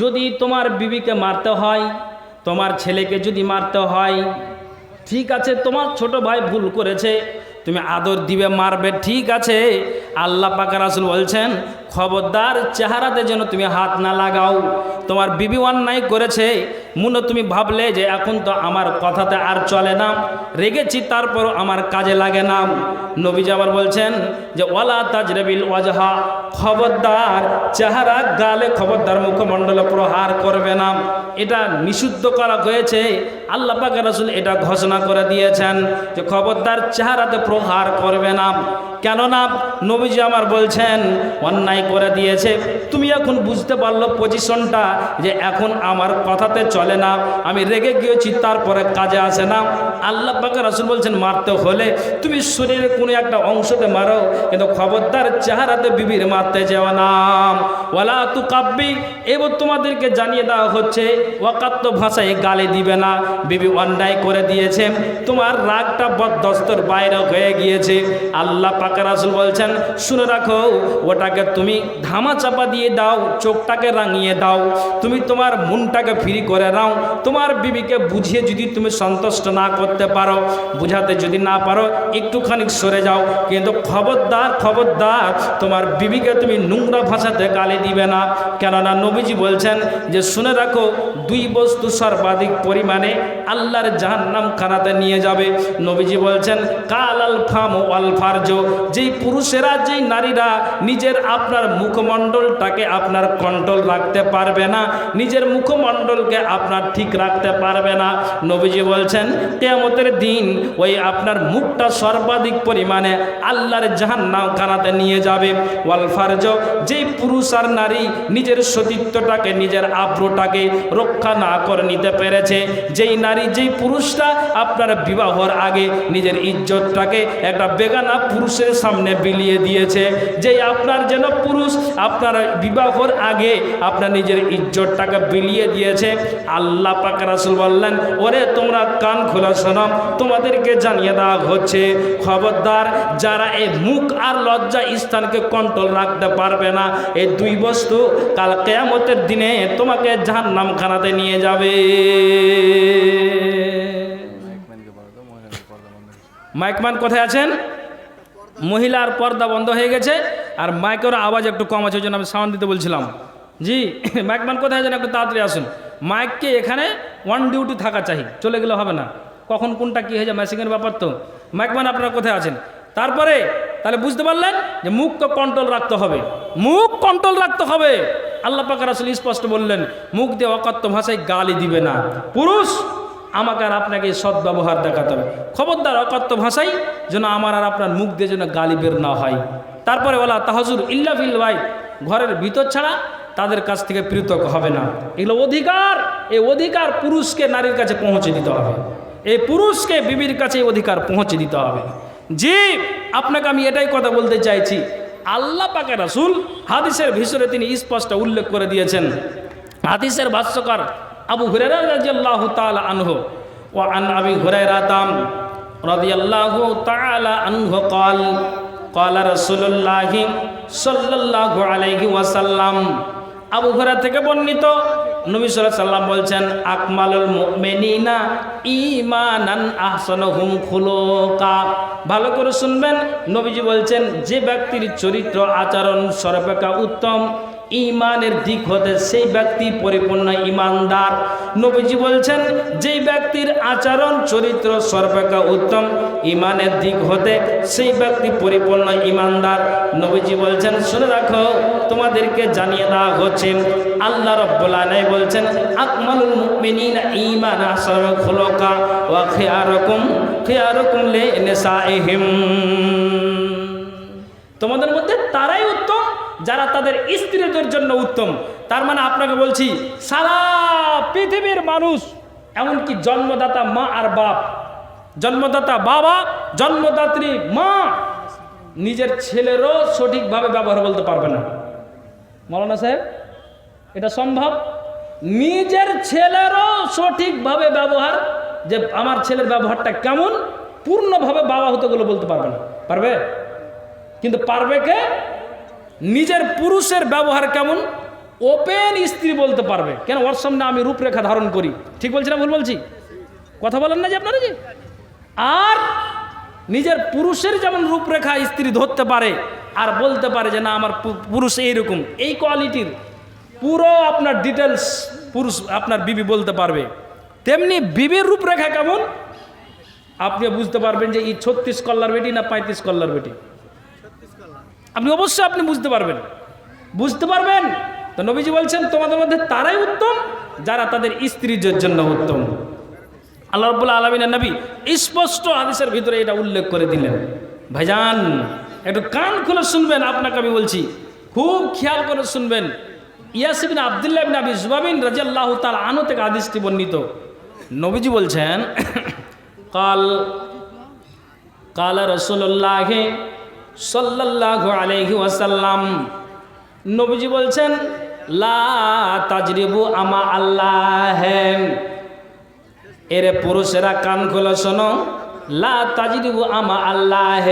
যদি তোমার বিবিকে মারতে হয়, তোমার ছেলেকে যদি মারতে হয়, ঠিক আছে, তোমার ছোট ভাই ভুল করেছে, তুমি আদর দিবে, মারবে, ঠিক আছে। আল্লাহ পাকা রাসুল বলছেন খবরদার চেহারাতে যেন তুমি হাত না লাগাও। তোমার বিবি অন্যায় করেছে। মুনো তুমি ভাবলে যে এখন তো আমার কথাতে আর চলে না। রেগেছি তারপরও আমার কাজে লাগে না। নবীজি আবার বলছেন যে, ওয়ালা তাজরেবিল ওয়াজহা। খবরদার চেহারা গালে খবরদার মুখমণ্ডলে প্রহার করবে না। এটা নিষিদ্ধ করা হয়েছে। আল্লাহ পাক রাসুল এটা ঘোষণা করে দিয়েছেন যে, খবরদার চেহারাতে প্রহার করবে না। কেননা নবীজি আমার বলছেন, অন্যায় করে দিয়েছে। তুমি এখন বুঝতে পারল পজিশনটা যে এখন আমার কথাতে চলে না। আমি রেগে গিয়েছি, তারপরে কাজে আসে না। আল্লাহ পাক রাসুল বলছেন, মারতে হলে তুমি শরীরের কোনো একটা অংশতে মারো, কিন্তু খবরদার চেহারাতে বিবির মারতে যেও না। ওয়ালা তু কাব্বি এবার তোমাদেরকে জানিয়ে দেওয়া হচ্ছে ওয়াকাত্ত ভাষায় গালি দিবে না। বিবি অন্যায় করে দিয়েছে। তোমার রাগটা বদস্তর বাইরে হয়ে গিয়েছে। আল্লাহ পাকা রাসুল বলছেন, শুনে রাখো, ওটাকে তুমি ধামা চাপা দিয়ে দাও, চোখটাকে রাঙিয়ে দাও। তুমি তোমার মনটাকে ফ্রি করে নাও। তোমার বিবিকে বুঝিয়ে যদি তুমি সন্তুষ্ট না করতে পারো, বুঝাতে যদি না পারো, একটুখানি সরে যাও। কিন্তু খবরদার খবরদার, তোমার বিবিকে তুমি নোংরা ভাষাতে গালি দিবে না। কেননা নবীজি বলছেন যে, শুনে রাখো, দুই বস্তু সর্বাধিক পরিমাণে আল্লাহর জাহান্নাম খানাতে নিয়ে যাবে। নবীজি বলছেন, কাল আল ফাম ওয়াল ফার্জ যেই পুরুষেরা, যেই নারীরা নিজের আপনার মুখমণ্ডলটাকে আপনার কন্ট্রোল রাখতে পারবে না, নিজের মুখমণ্ডলকে আপনার ঠিক রাখতে পারবে না। নবীজি বলছেন, কেয়ামতের দিন ওই আপনার মুখটা সর্বাধিক পরিমাণে আল্লাহর জাহান্নাম কানাতে নিয়ে যাবে। ওয়াল ফার্জ, যেই পুরুষ আর নারী নিজের সতীত্বটাকে, নিজের আব্রুটাকে রক্ষা না করে নিতে পেরেছে, যেই নারী, যেই পুরুষটা আপনার বিবাহর আগে নিজের ইজ্জতটাকে একটা বেগানা পুরুষের সামনে বিলিয়ে দিয়েছে, যেই আপনার যেন পুরুষ, আপনার বিবাহর আগে আপনার নিজের ইজ্জতটাকে বিলিয়ে দিয়েছে। আল্লাহ পাক রাসুল বললেন, ওরে, তোমরা কান খোলা শোনো, তোমাদেরকে জানিয়ে দেওয়া হচ্ছে, খবরদার, যারা এই মুখ আর লজ্জা স্থানকে কন্ট্রোল রাখতে পারবে না, এই দুই বস্তু কাল কেয়ামতের দিনে তোমাকে জাহান্নাম খানাতে নিয়ে যাবে। মাইকম্যান কোথায় আছেন? মহিলার পর্দা বন্ধ হয়ে গেছে। আর মাইকের আওয়াজ একটু কম আছে, ওই জন্য আমি সাউন্ড দিতে বলছিলাম। জি মাইকম্যান কোথায় যেন একটু তাড়াতাড়ি আসুন। মাইককে এখানে ওয়ান ডিউটি থাকা চাই, চলে গেলে হবে না। কখন কোনটা কী হয়ে যায় ম্যাসিংয়ের ব্যাপার তো। মাইকম্যান আপনারা কোথায় আছেন? তারপরে, তাহলে বুঝতে পারলেন যে মুখকে কন্ট্রোল রাখতে হবে। মুখ কন্ট্রোল রাখতে হবে। আল্লাহ পাকার আসলে স্পষ্ট বললেন, মুখ দিয়ে অকথ্য ভাষায় গালি দিবে না। পুরুষ, আমাকে আর আপনাকে সদ্ব্যবহার দেখাতে হবে। খবরদার অকথ্য ভাষাই যেন আমার আর আপনার মুখ দিয়ে যেন গালি বের না হয়। তারপরে বলা তাহাজুর ইল্লা ফিল ভাই ঘরের ভিতর ছাড়া তাদের কাছ থেকে পৃথক হবে না এগুলো অধিকার এই অধিকার পুরুষকে নারীর কাছে পৌঁছে দিতে হবে এই পুরুষকে বিবির কাছে এই অধিকার পৌঁছে দিতে হবে জি আপনাকে আমি এটাই কথা বলতে চাইছি আল্লাহ পাকে রাসুল হাদিসের ভিতরে তিনি স্পষ্ট উল্লেখ করে দিয়েছেন হাদিসের ভাষ্যকার আবু হুরেরা রাদিয়াল্লাহু তাআলা আনহু ওয়া আন আবি হুরায়রাতাম রাদিয়াল্লাহু তাআলা আনহু قال কলা রসুল্লাহি সাল্লাহ আলাইহি ওয়াসাল্লাম আবু ঘোরা থেকে বর্ণিত নবী সাল সাল্লাম বলছেন, আকমালুল মেনিনা ইমানান আহসন হুম খুলোকা। ভালো করে শুনবেন, নবীজি বলছেন, যে ব্যক্তির চরিত্র, আচরণ সর্বেকা উত্তম ইমানের দিক হতে সেই ব্যক্তি পরিপূর্ণ ইমানদার। নবীজি বলছেন, যেই ব্যক্তির আচরণ, চরিত্র সর্বাপেক্ষা উত্তম, ইমানের দিক হতে সেই ব্যক্তি পরিপূর্ণ ইমানদার। নবীজি বলছেন, শুনে রাখো, তোমাদেরকে জানিয়ে দেওয়া হচ্ছে, আল্লাহ রব্বুল আলাই বলছেন, আকমালুল মুমিনিনা ঈমানা সর্ব খুলকা ওয়া খিয়ারুকুম খিয়ারুকুম লিনিসাইহিম তোমাদের মধ্যে তারাই যারা তাদের স্ত্রীদের জন্য উত্তম, তার মানে আপনাকে বলছি, সারা পৃথিবীর মানুষ, এমনকি জন্মদাতা মা আর বাপ, জন্মদাতা বাবা, জন্মদাত্রী মা, নিজের ছেলেরও সঠিকভাবে ব্যবহার বলতে পারবে না। মৌলানা সাহেব, এটা সম্ভব? নিজের ছেলেরও সঠিকভাবে ব্যবহার, যে আমার ছেলের ব্যবহারটা কেমন, পূর্ণভাবে বাবা হতে গেলে বলতে পারবে না। পারবে? কিন্তু পারবে কে? নিজের পুরুষের ব্যবহার কেমন? ওপেন স্ত্রী বলতে পারবে। কেন? ওর সামনে আমি রূপরেখা ধারণ করি। ঠিক বলছি না ভুল বলছি? কথা বলেন না যে আপনারা যে আর নিজের পুরুষের যেমন রূপরেখা স্ত্রী ধরতে পারে আর বলতে পারে যে না, আমার পুরুষ এইরকম, এই কোয়ালিটির পুরো আপনার ডিটেলস পুরুষ আপনার বিবি বলতে পারবে। তেমনি বিবির রূপরেখা কেমন? আপনি বুঝতে পারবেন যে এই ছত্রিশ কল্লার বেটি না পঁয়ত্রিশ কল্লার বেটি। আপনি অবশ্যই আপনি বুঝতে পারবেন। বুঝতে পারবেন? তো নবীজি বলছেন, তোমাদের মধ্যে তারাই উত্তম, যারা তাদের স্ত্রীর জন্য উত্তম। আল্লাহ রব্বুল্লা আলমিনের নবী স্পষ্ট হাদিসের ভিতরে এটা উল্লেখ করে দিলেন। ভাইজান, একটু কান খুলে শুনবেন আপনাকে আমি বলছি। খুব খেয়াল করে শুনবেন। ইয়াসিবিন আবদুল্লাহ বিন আবি জুবাবিন রাজিয়াল্লাহ তাল আনু থেকে হাদিসটি বর্ণিত। নবীজি বলছেন, কাল কাল রসুল্লাহ সাল্লাহ আলহি ওয়াসাল্লাম। নবীজি বলছেন, লা তাজরিবু আমা আল্লাহ। এরে পুরুষেরা কান খুলে শোনো, লা তাজরিবু আমা আল্লাহ।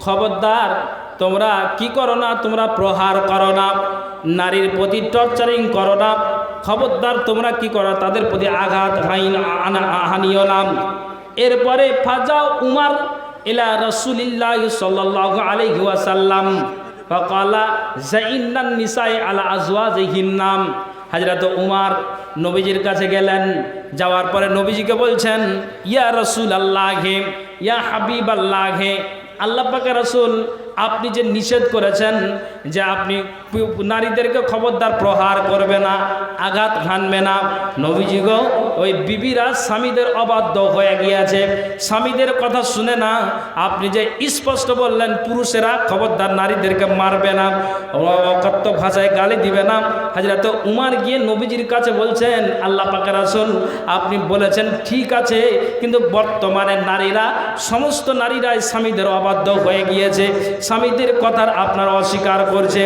খবরদার, তোমরা কি করো না? তোমরা প্রহার করো না, নারীর প্রতি টর্চারিং করো না। খবরদার, তোমরা কি করো? তাদের প্রতি আঘাত হাইন, আনা- হানিও নাম এরপরে ফাজাও উমার ইলা রসুলিল্লাহ সাল্লাহ আলাইহি ওয়াসাল্লাম। ফকালা, জাইন্নান নিসাই আলা আজওয়াজিহিন্নাম হযরত উমার নবীজির কাছে গেলেন। যাওয়ার পরে নবীজিকে বলছেন, ইয়া রসুল আল্লাহে ইয়া হাবিব আল্লাহে আল্লাহ পাকে রসুল আপনি যে নিষেধ করেছেন যে আপনি নারীদেরকে খবরদার প্রহার করবে না, আঘাত হানবে না, নবীজি গো, ওই বিবিরা স্বামীদের অবাধ্য হয়ে গিয়েছে। স্বামীদের কথা শুনে না, আপনি যে স্পষ্ট বললেন, পুরুষেরা খবরদার নারীদেরকে মারবে না, অকথ্য ভাষায় গালি দিবে না। হাজরাত উমার গিয়ে নবীজির কাছে বলছেন, আল্লাহ পাকের আসল আপনি বলেছেন, ঠিক আছে, কিন্তু বর্তমানে নারীরা, সমস্ত নারীরাই স্বামীদের অবাধ্য হয়ে গিয়েছে। স্বামীদের কথার আপনার অস্বীকার করছে।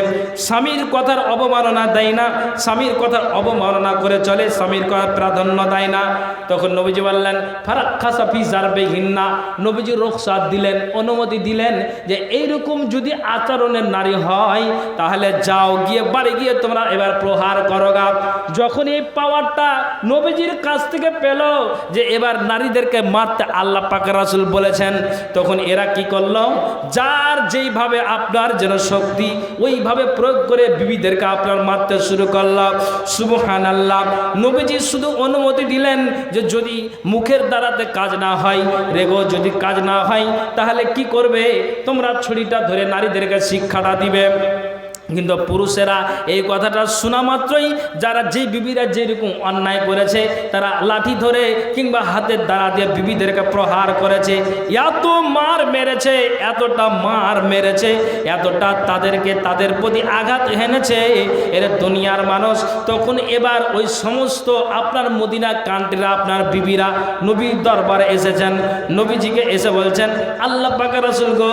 স্বামীর কথার অবমাননা দেয় না, স্বামীর কথার অবমাননা করে চলে, স্বামীর কথা প্রাধান্য দেয় না। তখন নবীজি বললেন, ফারাক খাসাফি জারবে হিন্না নবীজি রোকসাদ দিলেন, অনুমতি দিলেন যে এইরকম যদি আচরণের নারী হয়, তাহলে যাও গিয়ে বাড়ি গিয়ে তোমরা এবার প্রহার করো গা যখন এই পাওয়ারটা নবীজির কাছ থেকে পেল যে এবার নারীদেরকে মারতে আল্লাহ পাক রাসুল বলেছেন, তখন এরা কি করল? যার যেইভাবে আপনার যেন শক্তি, ওইভাবে প্রয়োগ করে বিবিদেরকে আপনার মারতে শুরু করলাম। সুবহান আল্লাহ নবীজি শুধু অনুমতি দিলেন যে যদি মুখের দ্বারাতে কাজ না হয়, রেগো যদি কাজ না হয়, তাহলে কি করবে? তোমরা ছুরিটা ধরে নারীদেরকে শিক্ষাটা দিবে। কিন্তু পুরুষেরা এই কথাটা শোনা মাত্রই যারা যে বিবিরা যেরকম অন্যায় করেছে, তারা লাঠি ধরে কিংবা হাতের দ্বারা দিয়ে বিবিদেরকে প্রহার করেছে। এত মার মেরেছে, এতটা মার মেরেছে, এতটা তাদেরকে তাদের প্রতি আঘাত হেনেছে এর দুনিয়ার মানুষ। তখন এবার ওই সমস্ত আপনার মদিনা কান্ট্রিরা আপনার বিবিরা নবীর দরবারে এসেছেন। নবীজিকে এসে বলছেন, আল্লাহ পাকা রসুল গো,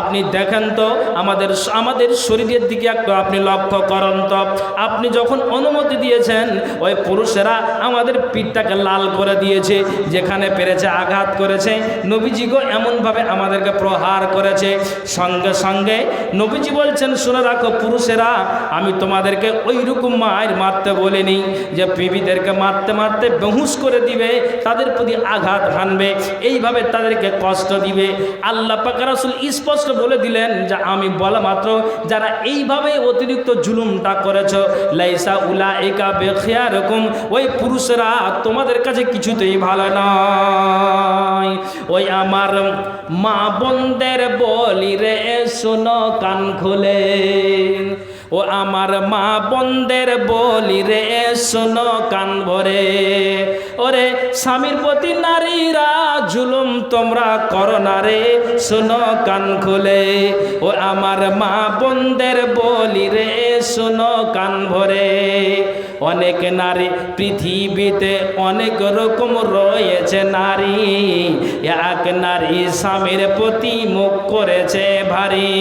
আপনি দেখেন তো আমাদের আমাদের শরীরের দিকে একটু আপনি লক্ষ্য করুন তো। আপনি যখন অনুমতি দিয়েছেন, ওই পুরুষেরা আমাদের পিঠটাকে লাল করে দিয়েছে, যেখানে পেরেছে আঘাত করেছে। নবীজিগো এমনভাবে আমাদেরকে প্রহার করেছে। সঙ্গে সঙ্গে নবীজি বলছেন, শুনে রাখো পুরুষেরা, আমি তোমাদেরকে ওই রকম মায়ের মারতে বলিনি, যে বিবিদেরকে মারতে মারতে বেহুশ করে দিবে, তাদের প্রতি আঘাত হানবে, এইভাবে তাদেরকে কষ্ট দিবে। আল্লাহ পাক রাসূল স্পষ্ট বলে দিলেন যে, আমি বলা মাত্র যারা এইভাবে অতিরিক্ত জুলুমটা করেছ। লাইসা উলা একা বেখিয়া রকম ওই পুরুষরা তোমাদের কাছে কিছুতেই ভালো নয়। ওই আমার মা বোনদের বলি রে শোনো কান খুলে। ও আমার মা বোনদের বলি রে, শোনো কান ভরে। ওরে স্বামীর প্রতি নারীরা জুলুম তোমরা করো না রে, শোনো কান খুলে। ও আমার মা বোনদের বলি রে, শোনো কান ভরে। অনেক নারী পৃথিবীতে অনেক রকম রয়েছে নারী। এক নারী স্বামীর প্রতি মুখ করেছে ভারী।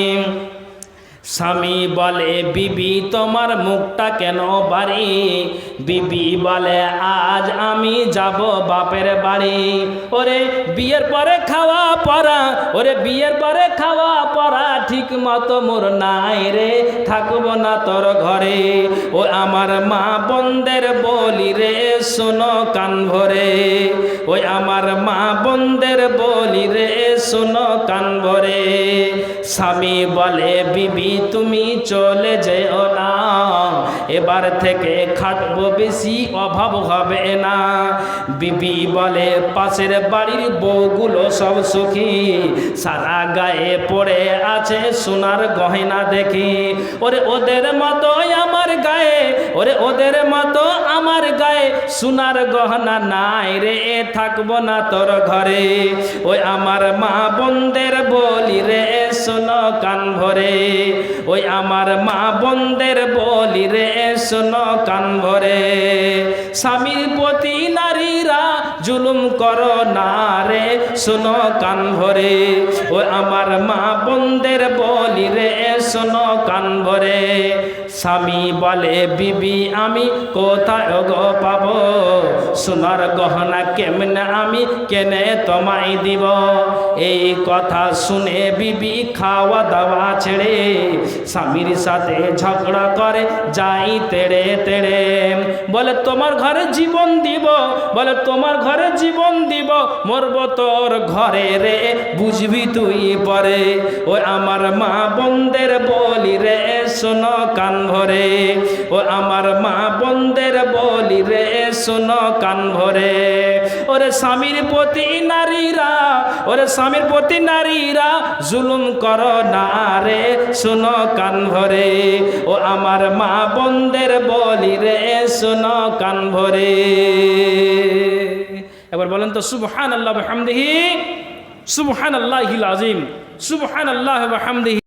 স্বামী বলে, বিবি, তোমার মুখটা কেন বাড়ি? বিবি বলে, আজ আমি যাব বাপের বাড়ি। ওরে, বিয়ের পরে খাওয়া পড়া, ওরে, বিয়ের পরে খাওয়া পড়া ঠিক মতো মোর নাই রে, থাকব না তোর ঘরে। ও আমার মা বন্দের বলি রে, শোনো কান ভরে। ওই আমার মা বন্দের বলি রে, শোনো কান ভরে। স্বামী বলে, বিবি, তুমি চলে যেও না। এবার থেকে খাটবো বেশি, অভাব হবে না। বিবি বলে, পাশের বাড়ির বউগুলো সব সুখী, সারা গায়ে পড়ে আছে সোনার গয়না দেখি। ওরে, ওদের মতো আমার গায়ে, ওরে, ওদের মতো আমার গায়ে সোনার গহনা নাই রে, এ থাকব না তোর ঘরে। ওই আমার মা বন্দের বলি রে, শোনো কান ভরে। ওই আমার মা বন্দের বলি রে, শোনো কান ভরে। স্বামীর প্রতি নারীরা জুলুম করো না রে, শোনো কান ভরে। ওই আমার মা বন্দের বলি রে, শোনো কান ভরে। স্বামী বলে, বিবি, আমি কোথায় গো পাবো? সোনার গহনা কেমনে আমি কেনে তোমায় দিব? এই কথা শুনে বিবি খাওয়া দাওয়া ছেড়ে স্বামীর সাথে ঝগড়া করে, যাই তেড়ে তেড়ে। বলে, তোমার ঘরে জীবন দিব, বলে, তোমার ঘরে জীবন দিব, মরব তোর ঘরে রে, বুঝবি তুই পরে। ও আমার মা বন্দের বলি রে, শোনো কান ভরে। ও আমার মা বন্দের বলি রে, শোনো কান ভরে। ওরে স্বামীর প্রতি নারীরা, ওরে স্বামীর প্রতি নারীরা জুলুম কর না রে, শোনো কান ভরে। ও আমার মা বন্দের বলি রে, শোনো কান ভরে। এবার বলেন তো সুবহান আল্লাহ হামদিহি সুবহান আল্লাহ আজিম সুবহান আল্লাহ হামদিহি